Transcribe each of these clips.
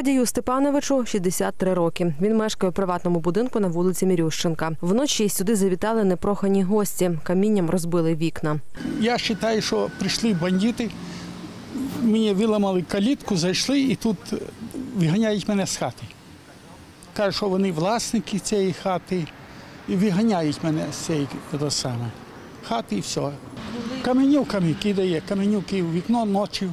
Фадію Степановичу 63 роки. Він мешкає у приватному будинку на вулиці Мірющенка. Вночі сюди завітали непрохані гості. Камінням розбили вікна. Я вважаю, що прийшли бандити, мені виламали калітку, зайшли і тут виганяють мене з хати. Кажуть, що вони власники цієї хати і виганяють мене з цієї саме, хати і все. Каменюками кидає, каменюки в вікно ночі.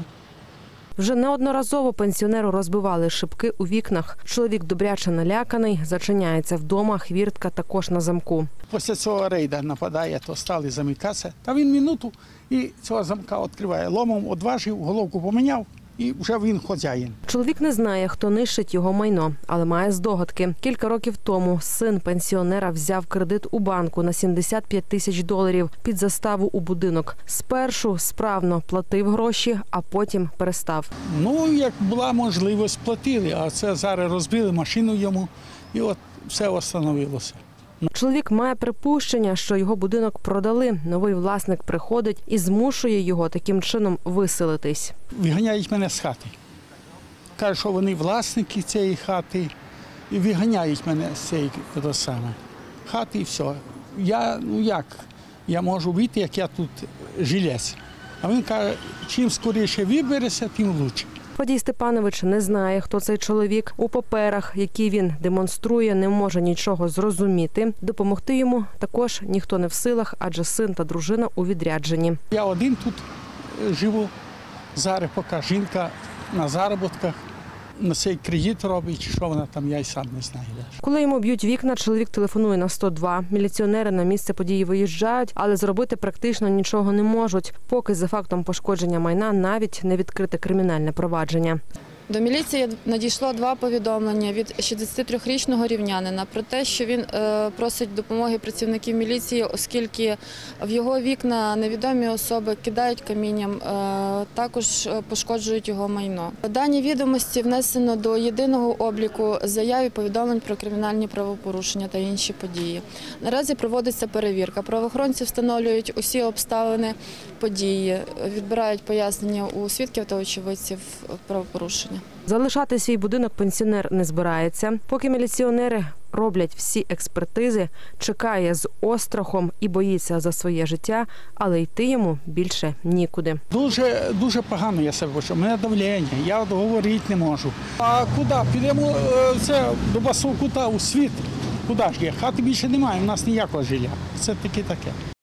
Вже неодноразово пенсіонеру розбивали шибки у вікнах. Чоловік добряче наляканий, зачиняється вдома, хвіртка також на замку. Після цього рейда нападає, то стали замикатися. Та він минуту і цього замка відкриває. Ломом одважив, головку поміняв і вже він хазяїн. Чоловік не знає, хто нищить його майно, але має здогадки. Кілька років тому син пенсіонера взяв кредит у банку на 75 тисяч доларів під заставу у будинок. Спершу справно платив гроші, а потім перестав. Ну, як була можливість, платили, а це зараз розбили машину йому, і от все встановилося. Чоловік має припущення, що його будинок продали. Новий власник приходить і змушує його таким чином виселитись. Виганяють мене з хати. Кажуть, що вони власники цієї хати, і виганяють мене з цієї саме, хати і все. Я, ну як, я можу вийти, як я тут жилець. А він каже, чим скоріше вибереться, тим краще. Фадій Степанович не знає, хто цей чоловік. У паперах, які він демонструє, не може нічого зрозуміти. Допомогти йому також ніхто не в силах, адже син та дружина у відрядженні. Я один тут е, живу, зараз поки жінка на заробітках, на цей кредит робить, що вона там, я й сам не знаю. Коли йому б'ють вікна, чоловік телефонує на 102. Міліціонери на місце події виїжджають, але зробити практично нічого не можуть, поки за фактом пошкодження майна навіть не відкрите кримінальне провадження. До міліції надійшло два повідомлення від 63-річного рівнянина про те, що він е, просить допомоги працівників міліції, оскільки в його вікна невідомі особи кидають камінням, е, також е, пошкоджують його майно. Дані відомості внесено до єдиного обліку заяв і повідомлень про кримінальні правопорушення та інші події. Наразі проводиться перевірка. Правоохоронці встановлюють усі обставини події, відбирають пояснення у свідків та очевидців правопорушення. Залишати свій будинок пенсіонер не збирається. Поки міліціонери роблять всі експертизи, чекає з острахом і боїться за своє життя, але йти йому більше нікуди. Дуже, дуже погано я себе почув. У мене давлення, я говорити не можу. А куди? Підемо е, це, до Басовкута у світ. Куди ж є? Хати більше немає, у нас ніякого жилья. Це таке таке.